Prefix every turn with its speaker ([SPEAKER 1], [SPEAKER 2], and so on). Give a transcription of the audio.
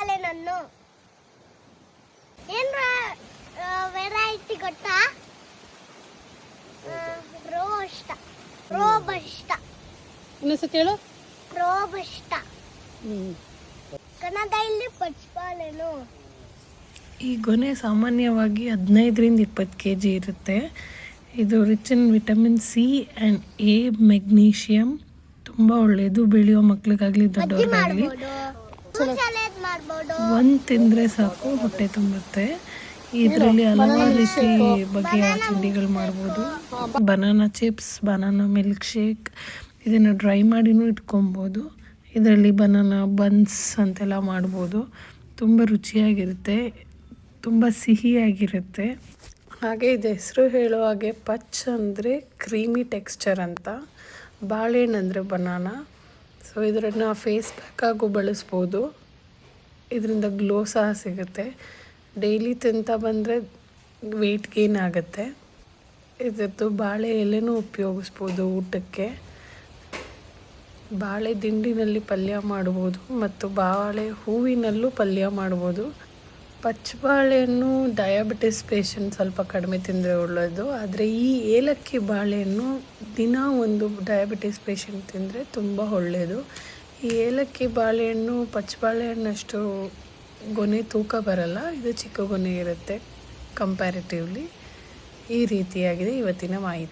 [SPEAKER 1] ಅಲ್ಲೇ ನಾನು ಏನ್ ವೆರೈಟಿ ಗೊತ್ತಾ? ರೋಸ್ಟ ರೋಬಸ್ಟ
[SPEAKER 2] ಇನ್ನೊಂದ್ಸತಿ ಹೇಳು.
[SPEAKER 1] ರೋಬಸ್ಟ
[SPEAKER 2] ಹ್ಮ್.
[SPEAKER 1] ಕನ್ನಡದಲ್ಲಿ ಪಚ್ಪಾಲೇನು
[SPEAKER 3] ಈ ಗೊನೆ ಸಾಮಾನ್ಯವಾಗಿ ಹದಿನೈದರಿಂದ ಇಪ್ಪತ್ತು ಕೆ ಜಿ ಇರುತ್ತೆ. ಇದು rich in vitamin C and A magnesium ತುಂಬ ಒಳ್ಳೆಯದು ಬೆಳೆಯೋ ಮಕ್ಳಿಗಾಗಲಿ ದೊಡ್ಡವ್ರಿಗಾಗಲಿ.
[SPEAKER 1] ಮಾಡ್ಬೋದು
[SPEAKER 3] ಒಂದು ತಿಂದರೆ ಸಾಕು, ಹೊಟ್ಟೆ ತುಂಬುತ್ತೆ. ಇದರಲ್ಲಿ ಹಲವಾರು ರೀತಿ ಬಗೆಯ ತಿಂಡಿಗಳು ಮಾಡ್ಬೋದು. Banana chips, banana milk shake ಇದನ್ನು ಡ್ರೈ ಮಾಡಿನೂ ಇಟ್ಕೊಬೋದು. ಇದರಲ್ಲಿ ಬನಾನಾ ಬನ್ಸ್ ಅಂತೆಲ್ಲ ಮಾಡ್ಬೋದು. ತುಂಬ ರುಚಿಯಾಗಿರುತ್ತೆ, ತುಂಬ ಸಿಹಿಯಾಗಿರುತ್ತೆ. ಹಾಗೆ ಇದು ಹೆಸರು ಹೇಳೋ ಹಾಗೆ ಪಚ್ ಅಂದರೆ ಕ್ರೀಮಿ ಟೆಕ್ಸ್ಚರ್ ಅಂತ. ಬಾಳೆಹಣ್ಣು ಅಂದರೆ ಬನಾನಾ ಸೊ ಇದರನ್ನು ಫೇಸ್ ಪ್ಯಾಕಾಗೂ ಬಳಸ್ಬೋದು. ಇದರಿಂದ ಗ್ಲೋ ಸಹ ಸಿಗುತ್ತೆ. ಡೈಲಿ ತಿಂತ ಬಂದರೆ ವೆಯ್ಟ್ ಗೇನ್ ಆಗುತ್ತೆ. ಇದರದ್ದು ಬಾಳೆ ಎಲೆನೂ ಉಪಯೋಗಿಸ್ಬೋದು ಊಟಕ್ಕೆ. ಬಾಳೆ ದಿಂಡಿನಲ್ಲಿ ಪಲ್ಯ ಮಾಡ್ಬೋದು ಮತ್ತು ಬಾಳೆ ಹೂವಿನಲ್ಲೂ ಪಲ್ಯ ಮಾಡ್ಬೋದು. ಪಚ್ಚಬಾಳೆಹಣ್ಣು ಡಯಾಬಿಟಿಸ್ ಪೇಷಂಟ್ ಸ್ವಲ್ಪ ಕಡಿಮೆ ತಿಂದರೆ ಒಳ್ಳೆಯದು ಆದರೆ ಈ ಏಲಕ್ಕಿ ಬಾಳೆಹಣ್ಣು ದಿನ ಒಂದು ಡಯಾಬಿಟಿಸ್ ಪೇಷಂಟ್ ತಿಂದರೆ ತುಂಬ ಒಳ್ಳೆಯದು ಈ ಏಲಕ್ಕಿ ಬಾಳೆಹಣ್ಣು, ಪಚ್ಚಬಾಳೆಹಣ್ಣಷ್ಟು ಗೊನೆ ತೂಕ ಬರಲ್ಲ, ಇದು ಚಿಕ್ಕ ಗೊನೆ ಇರುತ್ತೆ ಕಂಪ್ಯಾರಿಟಿವ್ಲಿ ಈ ರೀತಿಯಾಗಿದೆ ಇವತ್ತಿನ ಮಾಹಿತಿ.